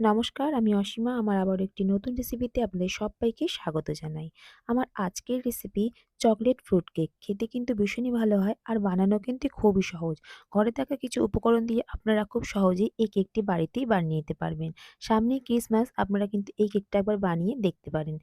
নমস্কার, আমি অসীমা। আমার আবার একটি নতুন রেসিপিতে আপনাদের সব্বাইকে স্বাগত জানাই। আমার আজকের রেসিপি চকলেট ফ্রুট কেক। খেতে কিন্তু ভীষণই ভালো হয় আর বানানো কিন্তু খুবই সহজ। ঘরে থাকা কিছু উপকরণ দিয়ে আপনারা খুব সহজেই এই কেকটি বাড়িতেই বানিয়ে নিতে পারবেন। সামনেই ক্রিসমাস, আপনারা কিন্তু এই কেকটা একবার বানিয়ে দেখতে পারেন।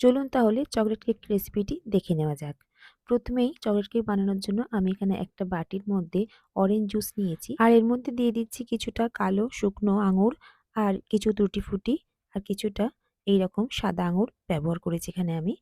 চলুন তাহলে চকলেট কেক রেসিপিটি দেখে নেওয়া যাক। প্রথমেই চকলেট কেক বানানোর জন্য আমি এখানে একটা বাটির মধ্যে অরেঞ্জ জুস নিয়েছি আর এর মধ্যে দিয়ে দিচ্ছি কিছুটা কালো শুকনো আঙুর আর কিছু ত্রুটি ফুটি আর কিছুটা এই রকম সাদা আঙুর ব্যবহার করেছি এখানে আমি।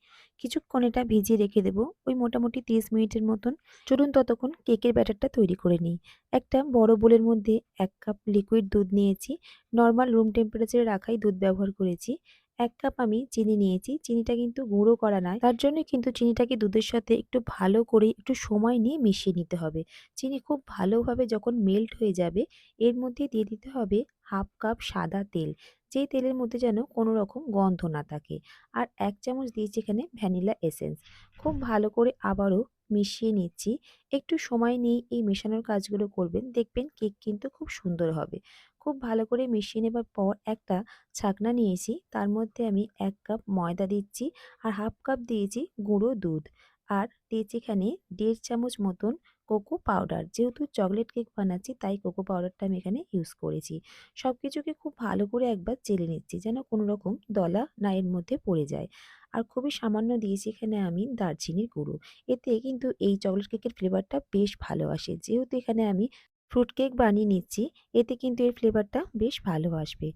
কিছুক্ষণ এটা ভিজিয়ে রেখে দেব। ওই মোটামুটি তিরিশ মিনিটের মতন। চলুন ততক্ষণ কেকের ব্যাটারটা তৈরি করে নিই। একটা বড় বোলের মধ্যে এক কাপ লিকুইড দুধ নিয়েছি। নর্মাল রুম টেম্পারেচারে রাখাই দুধ ব্যবহার করেছি। এক কাপ আমি চিনি নিয়েছি। চিনিটা কিন্তু গুঁড়ো করা নয়। তার জন্য কিন্তু চিনিটাকে দুধের সাথে একটু ভালো করে একটু সময় নিয়ে মিশিয়ে নিতে হবে। চিনি খুব ভালোভাবে যখন মেল্ট হয়ে যাবে, এর মধ্যে দিয়ে দিতে হবে হাফ কাপ সাদা তেল। যেই তেলের মধ্যে যেন কোনো রকম গন্ধ না থাকে। আর এক চামচ দিয়েছি এখানে ভ্যানিলা এসেন্স। খুব ভালো করে আবারও মিশিয়ে নিচ্ছি। একটু সময় নিয়ে এই মেশানোর কাজগুলো করবেন। দেখবেন কেক কিন্তু খুব সুন্দর হবে। খুব ভালো করে মিশিয়ে নেবার পর একটা ছাকনা নিয়েছি। তার মধ্যে আমি এক কাপ ময়দা দিচ্ছি আর হাফ কাপ দিয়েছি গুঁড়ো দুধ। আর দিয়েছি এখানে দেড় চামচ মতন কোকো পাউডার। যেহেতু চকলেট কেক বানাচ্ছি, তাই কোকো পাউডারটা আমি এখানে ইউজ করেছি। সব কিছুকে খুব ভালো করে একবার চেলে নিচ্ছি যেন কোনো রকম দলা না এর মধ্যে পড়ে যায়। আর খুবই সামান্য দিয়েছি এখানে আমি দারচিনির গুঁড়ো। এতে কিন্তু এই চকলেট কেকের ফ্লেভারটা বেশ ভালো আসে। যেহেতু এখানে আমি ফ্রুট কেক বানিয়ে নিচ্ছি। এতে কিন্তু এর ফ্লেভারটা বেশ ভালো আসবে।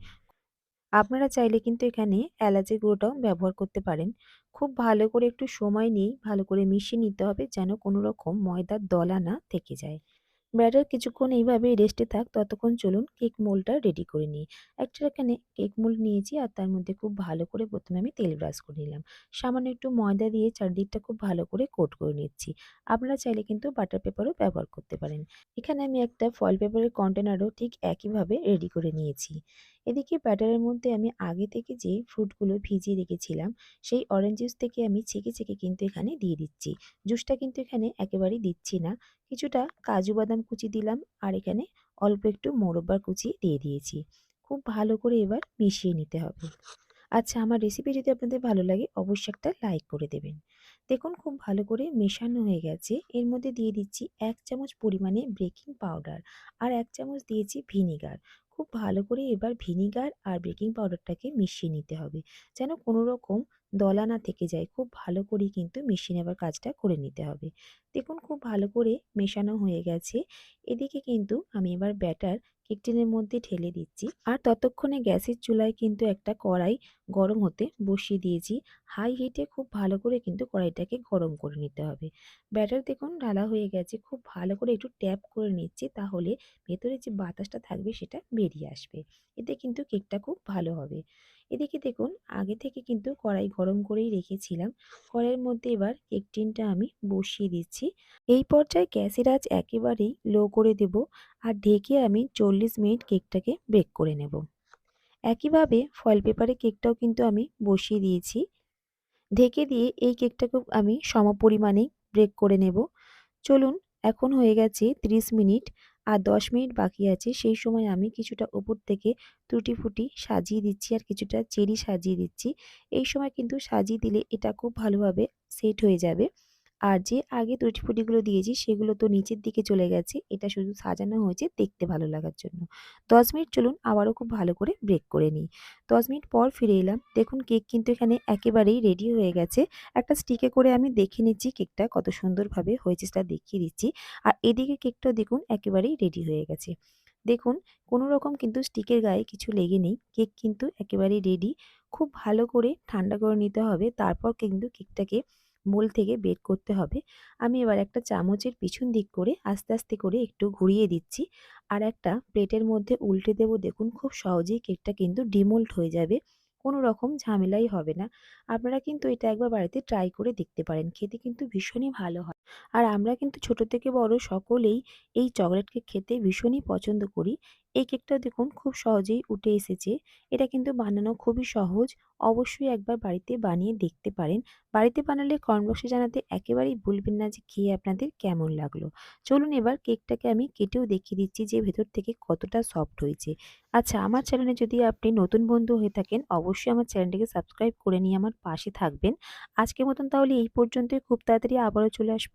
আপনারা চাইলে কিন্তু এখানে এলাচের গুঁড়োটাও ব্যবহার করতে পারেন। খুব ভালো করে একটু সময় নিয়ে ভালো করে মিশিয়ে নিতে হবে যেন কোনো রকম ময়দার দলা না থেকে যায়। ব্যাটার কিছুক্ষণ এইভাবেই রেস্টে থাক, ততক্ষণ চলুন কেক মোলটা রেডি করে নিই। একটা এখানে কেক মোল নিয়েছি আর তার মধ্যে খুব ভালো করে প্রথমে আমি তেল ব্রাশ করে নিলাম। সামান্য একটু ময়দা দিয়ে চারদিকটা খুব ভালো করে কোট করে নিচ্ছি। আপনারা চাইলে কিন্তু বাটার পেপারও ব্যবহার করতে পারেন। এখানে আমি একটা ফয়েল পেপারের কন্টেনারও ঠিক একইভাবে রেডি করে নিয়েছি। এদিকে ব্যাটারের মধ্যে আমি আগে থেকে যে ফ্রুটগুলো ভিজিয়ে রেখেছিলাম, সেই অরেঞ্জ জুস থেকে আমি ছেঁকে ছেঁকে কিন্তু এখানে দিয়ে দিচ্ছি। জুসটা কিন্তু এখানে একেবারেই দিচ্ছি না। কিছুটা কাজু বাদাম কুচি দিলাম আর এখানে অল্প একটু মোরব্বার কুচি দিয়ে দিয়েছি। খুব ভালো করে এবার মিশিয়ে নিতে হবে। আচ্ছা আমার রেসিপি যদি আপনাদের ভালো লাগে অবশ্যই একটা লাইক করে দেবেন। দেখুন, খুব ভালো করে মেশানো হয়ে গেছে। এর মধ্যে দিয়ে দিচ্ছি এক চামচ পরিমাণে বেকিং পাউডার আর এক চামচ দিয়েছি ভিনিগার খুব ভালো করে এবার ভিনিগার আর বেকিং পাউডারটাকে মিশিয়ে নিতে হবে। যেন কোনো রকম দলা না থেকে যায়, খুব ভালো করে কিন্তু মিশিয়ে নেবার কাজটা করে নিতে হবে। দেখুন, খুব ভালো করে মেশানো হয়ে গেছে। এদিকে কিন্তু আমি এবার ব্যাটার কেক টিনের মধ্যে ঢেলে দিচ্ছি। আর ততক্ষণে গ্যাসের চুলায় কিন্তু একটা কড়াই গরম হতে বসিয়ে দিয়েছি। হাই হিটে খুব ভালো করে কিন্তু কড়াইটাকে গরম করে নিতে হবে। ব্যাটার দেখুন ঢালা হয়ে গেছে। খুব ভালো করে একটু ট্যাপ করে নিচ্ছি তাহলে ভেতরে যে বাতাসটা থাকবে সেটা বেরিয়ে আসবে। এতে কিন্তু কেকটা খুব ভালো হবে। এদিকে দেখুন, আগে থেকে কিন্তু কড়াই গরম করেই রেখেছিলাম। কড়াইয়ের মধ্যে এবার কেক টিনটা আমি বসিয়ে দিচ্ছি। এই পর্যায়ে গ্যাসের আঁচ একেবারেই লো করে দেব আর ঢেকে আমি চল্লিশ মিনিট কেকটাকে বেক করে নেব। একইভাবে ফয়েল পেপারে কেকটাও কিন্তু আমি বসিয়ে দিয়েছি। ঢেকে দিয়ে এই কেকটাকেও আমি সম পরিমাণেই ব্রেক করে নেব। চলুন, এখন হয়ে গেছে 30 মিনিট। আর 10 মিনিট বাকি আছে, সেই সময় আমি কিছুটা ওপর থেকে ত্রুটি ফুটি সাজিয়ে দিচ্ছি আর কিছুটা চেরি সাজিয়ে দিচ্ছি। এই সময় কিন্তু সাজিয়ে দিলে এটা খুব ভালোভাবে সেট হয়ে যাবে। আর যে আগে ফুটিগুলো দিয়েছি, সেগুলো তো নিচের দিকে চলে গেছে। এটা শুধু সাজানো হয়েছে দেখতে ভালো লাগার জন্য। দশ মিনিট চলুন আবারও খুব ভালো করে ব্রেক করে নিই। দশ মিনিট পর ফিরে এলাম। দেখুন কেক কিন্তু এখানে একেবারেই রেডি হয়ে গেছে। একটা স্টিকে করে আমি দেখে নিচ্ছি কেকটা কত সুন্দরভাবে হয়েছে সেটা দেখিয়ে দিচ্ছি। আর এদিকে কেকটাও দেখুন একেবারেই রেডি হয়ে গেছে। দেখুন কোনো রকম কিন্তু স্টিকের গায়ে কিছু লেগে নেই। কেক কিন্তু একেবারেই রেডি খুব ভালো করে ঠান্ডা করে নিতে হবে। তারপর কিন্তু কেকটাকে মোল থেকে বের করতে হবে। আমি এবার একটা চামচের পিছন দিক করে আস্তে আস্তে করে একটু ঘুরিয়ে দিচ্ছি। আর একটা প্লেটের মধ্যে উল্টে দেব। দেখুন খুব সহজেই কেকটা কিন্তু ডিমোল্ট হয়ে যাবে। কোনো রকম ঝামেলাই হবে না। আপনারা কিন্তু এটা একবার বাড়িতে ট্রাই করে দেখতে পারেন। খেতে কিন্তু ভীষণই ভালো হয়। আর আমরা কিন্তু ছোট থেকে বড় সকলেই এই চকলেট কেক খেতে ভীষণই পছন্দ করি এই কেকটা দেখুন খুব সহজেই উঠে এসেছে। এটা কিন্তু বানানো খুবই সহজ। অবশ্যই একবার বাড়িতে বানিয়ে দেখতে পারেন। বাড়িতে বানালে কমেন্ট বক্সে জানাতে একেবারেই ভুলবেন না যে খেয়ে আপনাদের কেমন লাগল। চলুন এবার কেকটাকে আমি কেটেও দেখিয়ে দিচ্ছি যে ভেতর থেকে কতটা সফট হয়েছে। আচ্ছা আমার চ্যানেলে যদি আপনি নতুন বন্ধু হয়ে থাকেন, অবশ্যই আমার চ্যানেলটিকে সাবস্ক্রাইব করে নিয়ে আমার পাশে থাকবেন। আজকের মতন তাহলে এই পর্যন্তই খুব তাড়াতাড়ি আবারও চলে আসব